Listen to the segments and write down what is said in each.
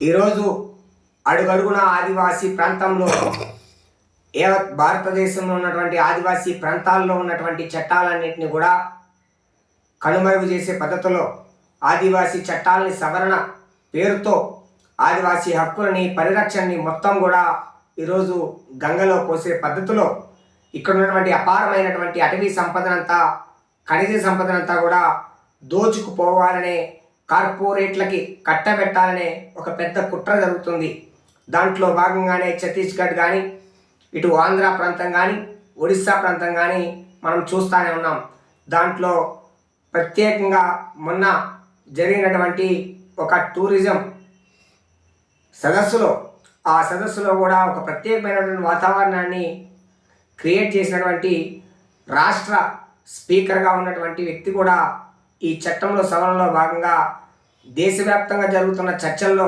ఈరోజు అడుగడుగున ఆదివాసీ ప్రాంతంలో యావత్ భారతదేశంలో ఉన్నటువంటి ఆదివాసీ ప్రాంతాల్లో ఉన్నటువంటి చట్టాలన్నింటినీ కూడా కనుమరుగు చేసే పద్ధతిలో ఆదివాసీ చట్టాలని సవరణ పేరుతో ఆదివాసీ హక్కులని పరిరక్షణని మొత్తం కూడా ఈరోజు గంగలో పోసే పద్ధతిలో ఇక్కడ ఉన్నటువంటి అపారమైనటువంటి అటవీ సంపదనంతా ఖనిజ సంపదనంతా కూడా దోచుకుపోవాలనే కార్పొరేట్లకి కట్టబెట్టాలనే ఒక పెద్ద కుట్ర జరుగుతుంది. దాంట్లో భాగంగానే ఛత్తీస్గఢ్ కానీ ఇటు ఆంధ్ర ప్రాంతం కానీ ఒడిస్సా ప్రాంతం కానీ మనం చూస్తూనే ఉన్నాం. దాంట్లో ప్రత్యేకంగా మొన్న జరిగినటువంటి ఒక టూరిజం సదస్సులో ఆ సదస్సులో కూడా ఒక ప్రత్యేకమైనటువంటి వాతావరణాన్ని క్రియేట్ చేసినటువంటి రాష్ట్ర స్పీకర్గా ఉన్నటువంటి వ్యక్తి కూడా ఈ చట్టంలో సవరణలో భాగంగా దేశవ్యాప్తంగా జరుగుతున్న చర్చల్లో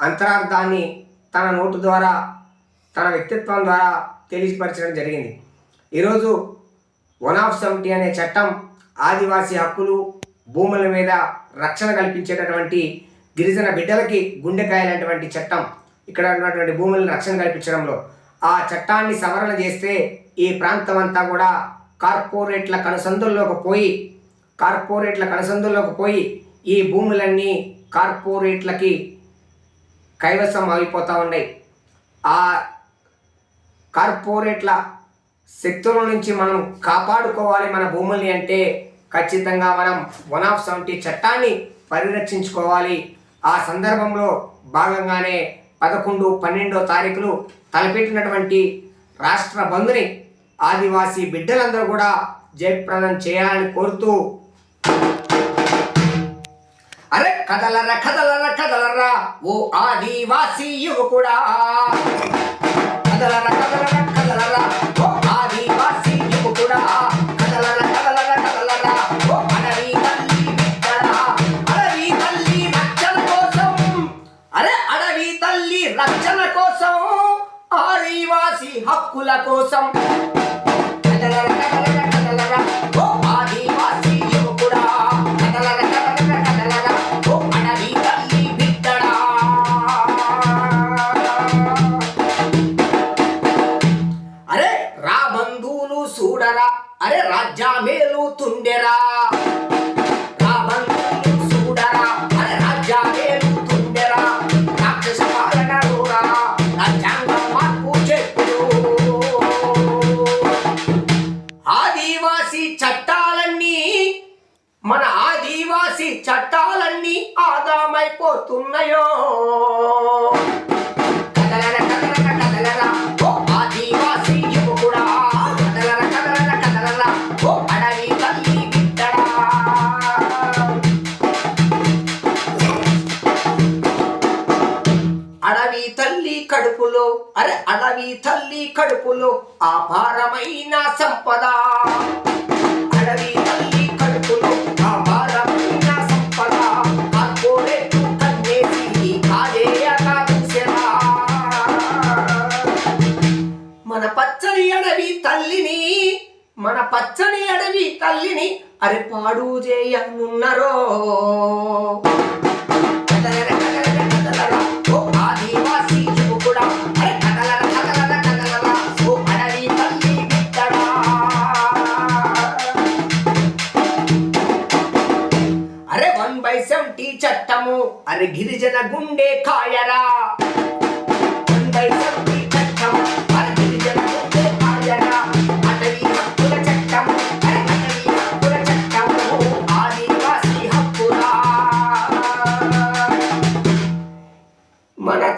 అంతరార్థాన్ని తన నోటు ద్వారా తన వ్యక్తిత్వం ద్వారా తెలియపరచడం జరిగింది. ఈరోజు వన్ ఆఫ్ సెవెంటీ అనే చట్టం ఆదివాసీ హక్కులు భూముల మీద రక్షణ కల్పించేటటువంటి గిరిజన బిడ్డలకి గుండెకాయలైనటువంటి చట్టం ఇక్కడ ఉన్నటువంటి భూములను రక్షణ కల్పించడంలో. ఆ చట్టాన్ని సవరణ చేస్తే ఈ ప్రాంతం అంతా కూడా కార్పొరేట్ల కనుసందుల్లోకి పోయి కార్పొరేట్ల కనుసందుల్లోకి పోయి ఈ భూములన్నీ కార్పొరేట్లకి కైవసం అయిపోతూ ఉన్నాయి. ఆ కార్పొరేట్ల శక్తుల నుంచి మనం కాపాడుకోవాలి మన భూముల్ని అంటే ఖచ్చితంగా మనం వన్ ఆఫ్ సెవెంటీ చట్టాన్ని పరిరక్షించుకోవాలి. ఆ సందర్భంలో భాగంగానే పదకొండు పన్నెండో తారీఖులు తలపెట్టినటువంటి రాష్ట్ర బంధుని ఆదివాసీ బిడ్డలందరూ కూడా జయప్రదం చేయాలని కోరుతూ అరే కదలర కదలరా కదలరా. ఓ ఆదివాసీ యువకుడా. కదలర కదలరా కదలరా. ఓ ఆదివాసీ యువకుడా. కదలరా కదలరా కదలరా. ఓ అడవి తల్లి బిడ్డడా. అడవి తల్లి రక్షణ కోసం. అరే అడవి తల్లి రక్షణ కోసం. ఆదివాసీ హక్కుల కోసం. కదలర కదలరా కదలరా. ఓ కదలర చట్టాలన్నీ అడవి తల్లి అడవి తల్లి కడుపులో అరే అడవి తల్లి కడుపులో అపారమైన సంపద. పచ్చని అడవి తల్లిని మన పచ్చని అడవి తల్లిని అరే పాడు చేయనున్నరో అరే తల్లి అరే వన్ బై సెవెంటీ చట్టము అరే గిరిజన గుండె కాయరా.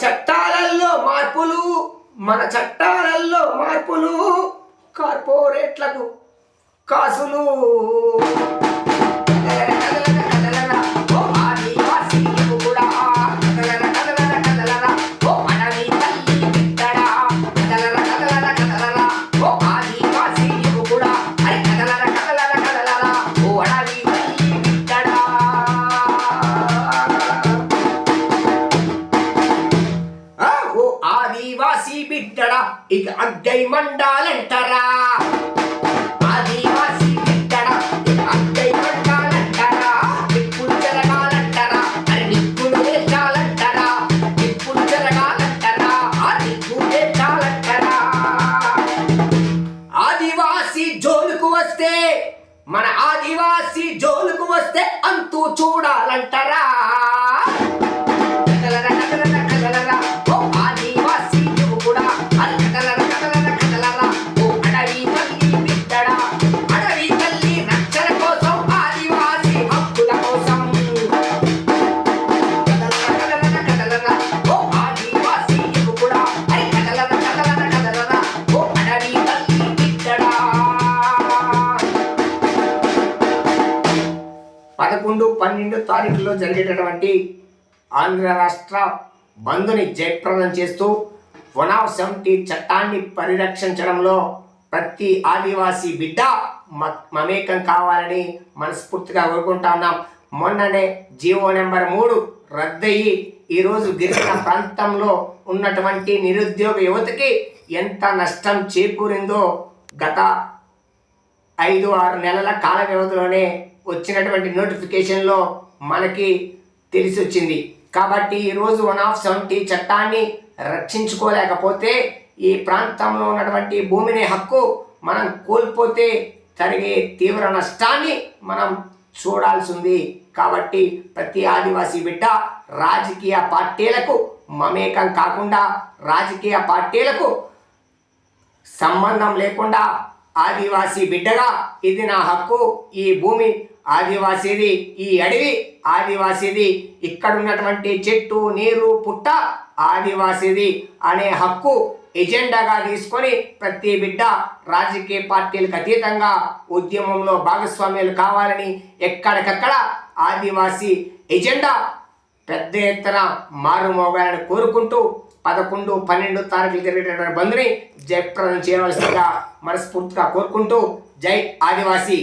చట్టాలలో మార్పులు మన చట్టాలలో మార్పులు కార్పొరేట్లకు కాసులు. అడ్డై మండాలంటారా ఆదివాసి ఎక్కడ అడ్డై మండాలంటారా ఇప్పుడు జరగాలంటారా? అరే నిప్పులు వేసాలంటారా ఇప్పుడు జరగాలంటారా? ఆ నిప్పులు వేసాలంటారా జోలుకు వస్తే మన ఆదివాసీ జోలుకు వస్తే అంతు చూడాలంటారా? పన్నెండు తారీఖులో జరిగేటటువంటి ఆంధ్ర రాష్ట్ర బంద్ని జయప్రదం చేస్తూ వన్ ఆఫ్ సెవెంటీ చట్టాన్ని పరిరక్షించడంలో ప్రతి ఆదివాసీ బిడ్డ మ- మమేకం కావాలని మనస్ఫూర్తిగా కోరుకుంటా ఉన్నాం. మొన్ననే జీవో నెంబర్ మూడు రద్దయి ఈరోజు గిరిజన ప్రాంతంలో ఉన్నటువంటి నిరుద్యోగ యువతకి ఎంత నష్టం చేకూరిందో గత ఐదు ఆరు నెలల కాల వ్యవధిలోనే వచ్చినటువంటి నోటిఫికేషన్లో మనకి తెలిసి వచ్చింది కాబట్టి ఈరోజు వన్ ఆఫ్ సెవెంటీ చట్టాన్ని రక్షించుకోలేకపోతే ఈ ప్రాంతంలో ఉన్నటువంటి భూమిని హక్కు మనం కోల్పోతే జరిగే తీవ్ర నష్టాన్ని మనం చూడాల్సి ఉంది కాబట్టి ప్రతి ఆదివాసీ బిడ్డ రాజకీయ పార్టీలకు మమేకం కాకుండా రాజకీయ పార్టీలకు సంబంధం లేకుండా ఆదివాసీ బిడ్డగా ఇది నా హక్కు ఈ భూమి ఆదివాసీది ఈ అడవి ఆదివాసీది ఇక్కడ ఉన్నటువంటి చెట్టు నీరు పుట్ట ఆదివాసీది అనే హక్కు ఎజెండాగా తీసుకొని ప్రతి బిడ్డ రాజకీయ పార్టీలకు అతీతంగా ఉద్యమంలో భాగస్వామ్యాలు కావాలని ఎక్కడికక్కడ ఆదివాసీ ఎజెండా పెద్ద ఎత్తున మారుమోగాలని కోరుకుంటూ పదకొండు పన్నెండు తారీఖులు జరిగేటటువంటి బంద్ని జయప్రదం చేయవలసిందిగా మనస్ఫూర్తిగా కోరుకుంటూ జై ఆదివాసీ.